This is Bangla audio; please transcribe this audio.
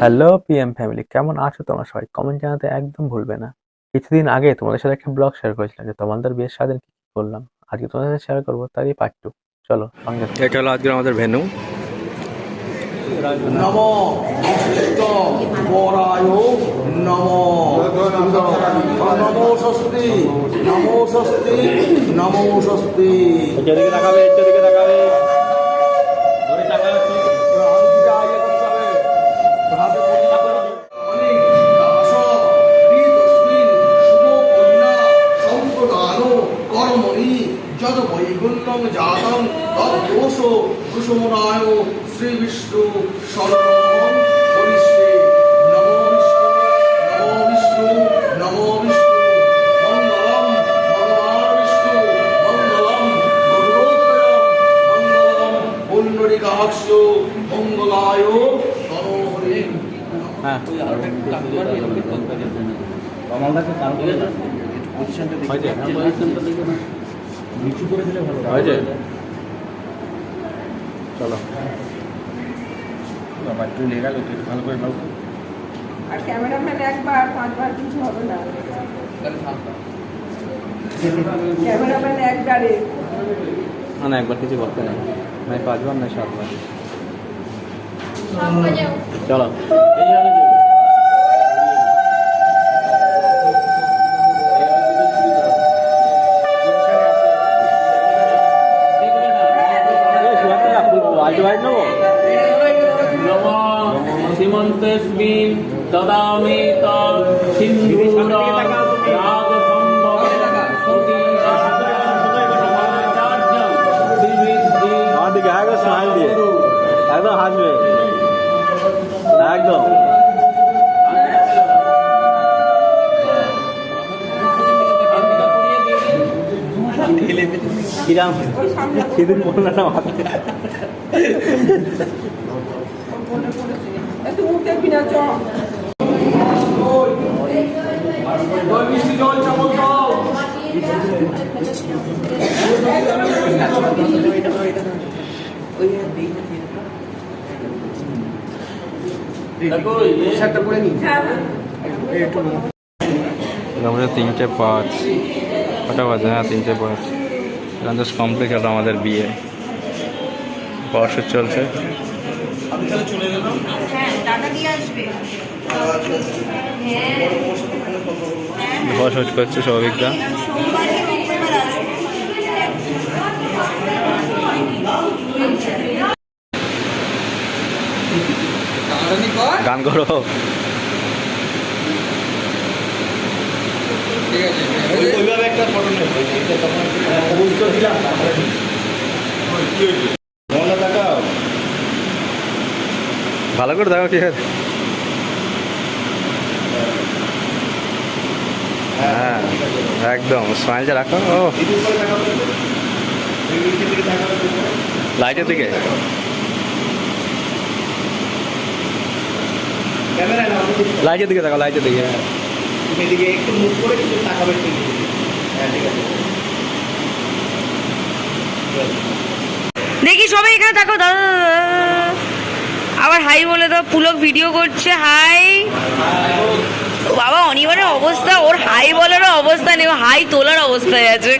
হ্যালো পিএম ফ্যামিলি কেমন আছো তোমরা সবাই? কমেন্ট জানাতে একদম ভুলবে না। কিছুদিন আগে তোমাদের সাথে একটা ব্লগ শেয়ার করেছিলাম যে তোমাদের বিয়ের সাথে কি কি করলাম। আজকে তোমাদের সাথে শেয়ার করব তারই পার্ট টু চলো সঙ্গে। এটা হলো আজকে আমাদের ভেনু নম নম। নমো স্বস্তি। নমো স্বস্তি নমো স্বস্তি এদিকে তাকাবে। এদিকে তাকাবে। যদ বৈগুণ্যং জাতং তদোষ কুসুমরায় শ্রী বিষ্ণু সর্বম করিষ্যে পুণ্ডরিকাক্ষ মঙ্গলায় নমো হরি হ্যাঁ। হয়েছে। চলো। আর ক্যামেরাম্যান একবার পাঁচবার কিছু হবে না। ক্যামেরাম্যান একবারে। না না একবার কিছু করতে নেই। নাই পাঁচবার না সাতবার চলো তৎ সিন্ধুর কিরাম? সেদিন বলল না মাথায় আমাদের তিনটে পাঁচ। কটা বাজে? হ্যাঁ তিনটে পাঁচ। এখন জাস্ট কমপ্লিট হলো আমাদের বিয়ে। বর্ষ চলছে। হ্যাঁ টাকা দিয়ে আসবে বস করছে সৌভিকদা সোমবার থেকে মঙ্গলবার আসবে গান করো ভালো করে দেখো কি হয়। হ্যাঁ একদম। স্মাইলটা রাখো। ও। লাইটের দিকে। লাইটের দিকে দেখো, লাইটের দিকে। হ্যাঁ। দেখি সবাই এখানে থাকো, দাদা আবার হাই বলে দাও, পুলক ভিডিও করছে, হাই। বাবা অনিবারের অবস্থা, ওর হাই বলারও অবস্থা নেই, হাই তোলার অবস্থায় আছে।